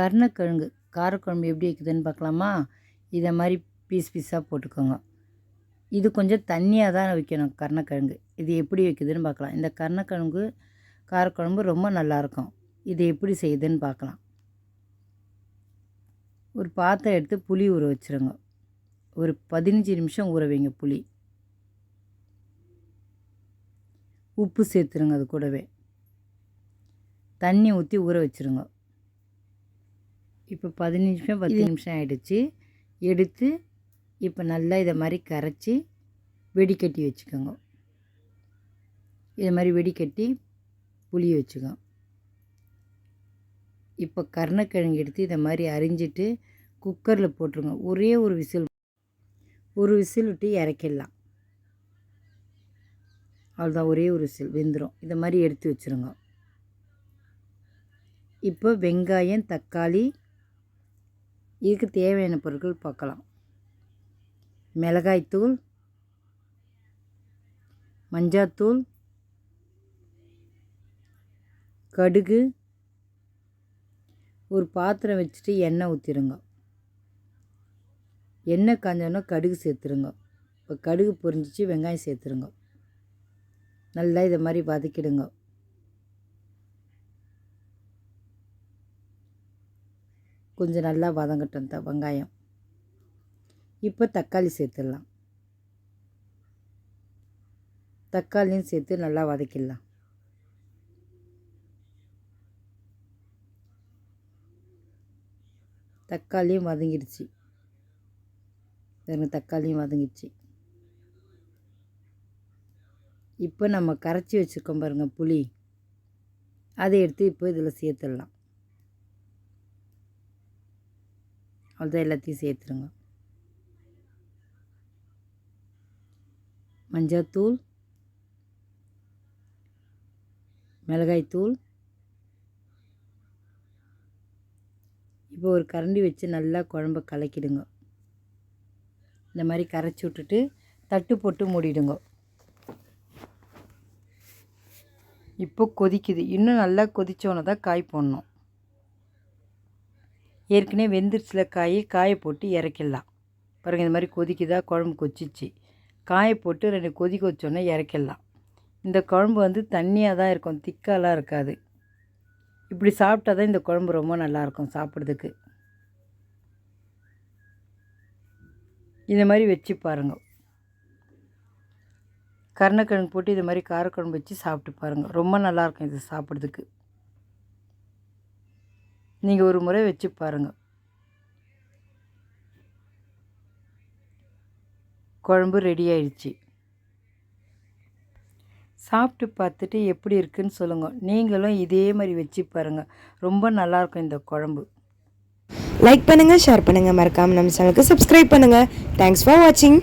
கருணக்கிழங்கு காரக்குழம்பு எப்படி வைக்குதுன்னு பார்க்கலாமா? இதை மாதிரி பீஸ் பீஸாக போட்டுக்கோங்க. இது கொஞ்சம் தண்ணியாக தான் வைக்கணும் கருணக்கிழங்கு. இது எப்படி வைக்குதுன்னு பார்க்கலாம். இந்த கருணக்கிழங்கு காரக்குழம்பு ரொம்ப நல்லாயிருக்கும் இது எப்படி செய்யுதுன்னு பார்க்கலாம். ஒரு பாத்திரம் எடுத்து புளி ஊற வச்சுருங்க. ஒரு பதினஞ்சு நிமிஷம் ஊற வைங்க புளி. உப்பு சேர்த்துருங்க அது கூடவே. தண்ணி ஊற்றி ஊற வச்சுருங்க. இப்போ பதினஞ்சு நிமிஷம் பத்து நிமிஷம் ஆகிடுச்சு எடுத்து இப்போ நல்லா இதை மாதிரி கரைச்சி வெடிக்கட்டி வச்சுக்கோங்க. இதை மாதிரி வெடிக்கட்டி புளிய வச்சுக்கோங்க. இப்போ கருணக்கிழங்கு எடுத்து இதை மாதிரி அரிஞ்சிட்டு குக்கரில் போட்டுருங்க. ஒரே ஒரு விசில் ஒரு விசில் விட்டு இறக்கிடலாம். அவ்வளோதான் ஒரே ஒரு விசில் வெந்துடும் இதை மாதிரி எடுத்து வச்சுருங்க. இப்போ வெங்காயம் தக்காளி இதுக்கு தேவையான பொருட்கள் பார்க்கலாம். மிளகாய்த்தூள் மஞ்சாத்தூள் கடுகு ஒரு பாத்திரம் வச்சுட்டு எண்ணெய் ஊற்றிடுங்க எண்ணெய் காஞ்சோன்னா கடுகு சேர்த்துருங்க. இப்போ கடுகு பொரிஞ்சிச்சு வெங்காயம் சேர்த்துருங்க. நல்லா இதை மாதிரி வதக்கிடுங்க. கொஞ்சம் நல்லா வதங்கட்டும் த வெங்காயம். இப்போ தக்காளி சேர்த்துடலாம். தக்காளியும் சேர்த்து நல்லா வதக்கிடலாம். தக்காளியும் வதங்கிடுச்சு. பாருங்க தக்காளியும் வதங்கிடுச்சு. இப்போ நம்ம கரைச்சி வச்சுருக்கோம் பாருங்கள் புளி. அதை எடுத்து இப்போ இதில் சேர்த்துடலாம். அவ்வளோதான் எல்லாத்தையும் சேர்த்துருங்க. மஞ்சத்தூள் மிளகாய்த்தூள் இப்போ ஒரு கரண்டி வச்சு நல்லா குழம்ப கலக்கிடுங்க. இந்த மாதிரி கரைச்சி விட்டுட்டு தட்டு போட்டு மூடிடுங்க. இப்போ கொதிக்குது. இன்னும் நல்லா கொதிச்சோன்னே தான் காய் போடணும். ஏற்கனவே வெந்துருச்சுல காய் காய போட்டு இறக்கிடலாம். பாருங்கள் இந்த மாதிரி கொதிக்குதா? குழம்பு கொச்சிச்சு. காயை போட்டு ரெண்டு கொதிக்க வச்சோன்னே இறக்கிடலாம். இந்த குழம்பு வந்து தண்ணியாக தான் இருக்கும் திக்காலாம் இருக்காது. இப்படி சாப்பிட்டா தான் இந்த குழம்பு ரொம்ப நல்லாயிருக்கும் சாப்பிட்றதுக்கு. இந்த மாதிரி வச்சு பாருங்கள் கருணக்கிழங்கு போட்டு இது மாதிரி காரக்குழம்பு வச்சு சாப்பிட்டு பாருங்கள் ரொம்ப நல்லாயிருக்கும் இது சாப்பிட்றதுக்கு. நீங்கள் ஒரு முறை வச்சு பாருங்கள் குழம்பு ரெடி ஆயிடுச்சு. சாப்பிட்டு பார்த்துட்டு எப்படி இருக்குன்னு சொல்லுங்கள் நீங்களும் இதே மாதிரி வச்சு பாருங்கள் ரொம்ப நல்லாயிருக்கும் இந்த குழம்பு. லைக் பண்ணுங்கள் ஷேர் பண்ணுங்கள் மறக்காமல் நம்ம சேனலுக்கு சப்ஸ்கிரைப் பண்ணுங்கள் தேங்க்ஸ் ஃபார் வாட்சிங்